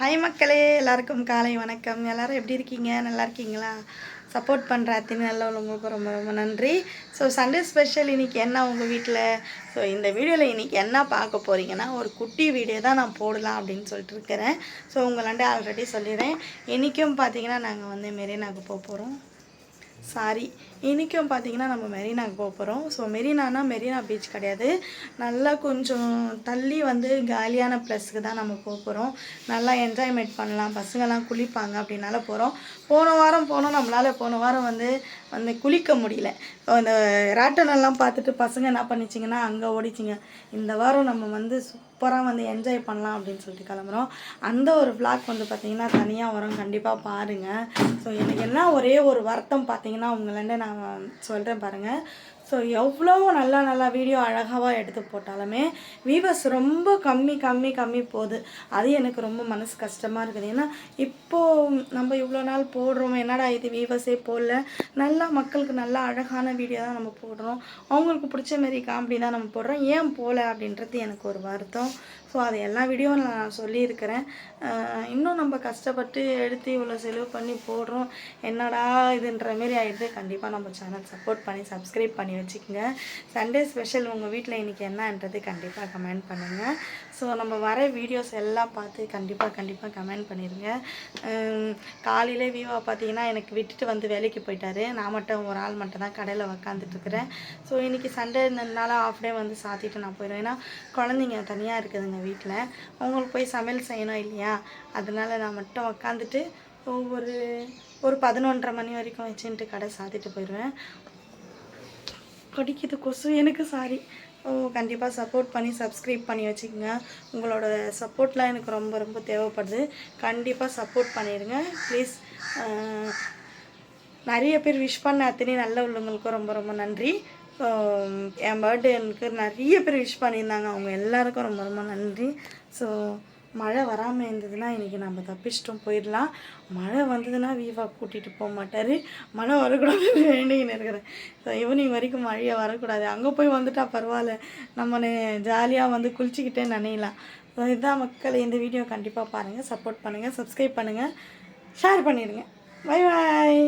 Hi மக்களே எல்லாருக்கும் காலை வணக்கம். எல்லாரும் எப்படி இருக்கீங்க? நல்லா இருக்கீங்களா? சப்போர்ட் பண்ணுற அத்தனை நல்ல உள்ளவங்களுக்கும் ரொம்ப ரொம்ப நன்றி. ஸோ சண்டே ஸ்பெஷல் இன்றைக்கி என்ன உங்கள் வீட்டில் ஸோ இந்த வீடியோவில் இன்னைக்கு என்ன பார்க்க போகிறீங்கன்னா ஒரு குட்டி வீடியோ தான் நான் போடலாம் அப்படின்னு சொல்லிட்டு இருக்கிறேன். ஸோ உங்களாண்ட ஆல்ரெடி சொல்லிடுறேன். இன்றைக்கும் பார்த்தீங்கன்னா நாங்கள் வந்து மெரினாக்கு போக போகிறோம் சாரி இன்றைக்கும் பார்த்தீங்கன்னா நம்ம மெரினாக்கு போக போகிறோம் ஸோ மெரினானா மெரினா பீச் கிடையாது. நல்லா கொஞ்சம் தள்ளி வந்து காலியான ப்ளஸ்க்கு தான் நம்ம போக போகிறோம் நல்லா என்ஜாய்மெண்ட் பண்ணலாம். பசங்கள்லாம் குளிப்பாங்க அப்படின்னால போகிறோம் போன வாரம் போனோம். நம்மளால் போன வாரம் வந்து வந்து குளிக்க முடியல. அந்த ராட்டனெல்லாம் பார்த்துட்டு பசங்க என்ன பண்ணிச்சிங்கன்னா அங்கே ஓடிச்சிங்க. இந்த வாரம் நம்ம வந்து சூப்பராக வந்து என்ஜாய் பண்ணலாம் அப்படின்னு சொல்லிட்டு கிளம்புறோம். அந்த ஒரு விளாக் வந்து பார்த்திங்கன்னா தனியாக வரும். கண்டிப்பாக பாருங்கள் ஸோ எனக்கு என்ன ஒரே ஒரு வருத்தம் பார்த்தீங்கன்னா உங்களாண்ட நான் சொல்கிறேன் பாருங்கள் ஸோ எவ்வளோ நல்லா நல்லா வீடியோ அழகாக எடுத்து போட்டாலுமே வியூவர்ஸ் ரொம்ப கம்மி கம்மி கம்மி போகுது. அது எனக்கு ரொம்ப மனசு கஷ்டமாக இருக்குது. ஏன்னா இப்போது நம்ம இவ்வளோ நாள் போடுறோம். என்னடா இது வியூவர்ஸே போடல? நல்லா மக்களுக்கு நல்லா அழகான வீடியோ தான் நம்ம போடுறோம். அவங்களுக்கு பிடிச்ச மாரி காமெடி தான் நம்ம போடுறோம். ஏன் போகல அப்படின்றது எனக்கு ஒரு வருத்தம். ஸோ அது எல்லா வீடியோவும் நான் சொல்லியிருக்கிறேன். இன்னும் நம்ம கஷ்டப்பட்டு எடுத்து இவ்வளோ செலவு பண்ணி போடுறோம். என்னடா இதுன்ற மாரி ஆகிடுது கண்டிப்பாக நம்ம சேனல் சப்போர்ட் பண்ணி சப்ஸ்கிரைப் பண்ணி வச்சுக்கோங்க. சண்டே ஸ்பெஷல் உங்கள் வீட்டில் இன்றைக்கி என்னன்றது கண்டிப்பாக கமெண்ட் பண்ணுங்கள் ஸோ நம்ம வர வீடியோஸ் எல்லாம் பார்த்து கண்டிப்பாக கண்டிப்பாக கமெண்ட் பண்ணிடுங்க காலையிலே விவா பார்த்தீங்கன்னா எனக்கு விட்டுட்டு வந்து வேலைக்கு போயிட்டாரு. நான் மட்டும் ஒரு ஆள் மட்டும் தான் கடையில் உக்காந்துட்ருக்குறேன் ஸோ இன்றைக்கி சண்டேனால ஆஃப் டே வந்து சாத்திட்டு நான் போயிடுவேன். ஏன்னா குழந்தைங்க தனியாக இருக்குதுங்க வீட்டில் அவங்களுக்கு போய் சமையல் செய்யணும் இல்லையா? அதனால நான் மட்டும் உக்காந்துட்டு ஒரு ஒரு பதினொன்றரை மணி வரைக்கும் வச்சுட்டு கடை சாத்திட்டு போயிடுவேன். கடிக்குது கொசு. எனக்கு சாரி ஓ கண்டிப்பாக சப்போர்ட் பண்ணி சப்ஸ்கிரைப் பண்ணி வச்சுக்கோங்க. உங்களோட சப்போர்ட்லாம் எனக்கு ரொம்ப ரொம்ப தேவைப்படுது. கண்டிப்பாக சப்போர்ட் பண்ணிடுங்க. ப்ளீஸ் நிறைய பேர் விஷ் பண்ண அத்தனை நல்ல உள்ளவங்களுக்கும் ரொம்ப ரொம்ப நன்றி. ஸோ என் பர்த்டே எனக்கு நிறைய பேர் விஷ் பண்ணியிருந்தாங்க. அவங்க எல்லாருக்கும் ரொம்ப ரொம்ப நன்றி. ஸோ மழை வராமல் இருந்ததுன்னா இன்றைக்கி நம்ம தப்பிச்சிட்டோம் போயிடலாம். மழை வந்ததுன்னா வீவா கூட்டிகிட்டு போக மாட்டார். மழை வரக்கூடாதுன்னு வேண்டிக்கின்னு இருக்கிறேன். ஸோ ஈவினிங் வரைக்கும் மழையை வரக்கூடாது. அங்கே போய் வந்துட்டா பரவாயில்ல. நம்ம ஜாலியாக வந்து குளிச்சுக்கிட்டே நினையலாம் ஸோ இதுதான் மக்கள் இந்த வீடியோ கண்டிப்பாக பாருங்கள் சப்போர்ட் பண்ணுங்கள் சப்ஸ்கிரைப் பண்ணுங்கள் ஷேர் பண்ணிடுங்க. Bye bye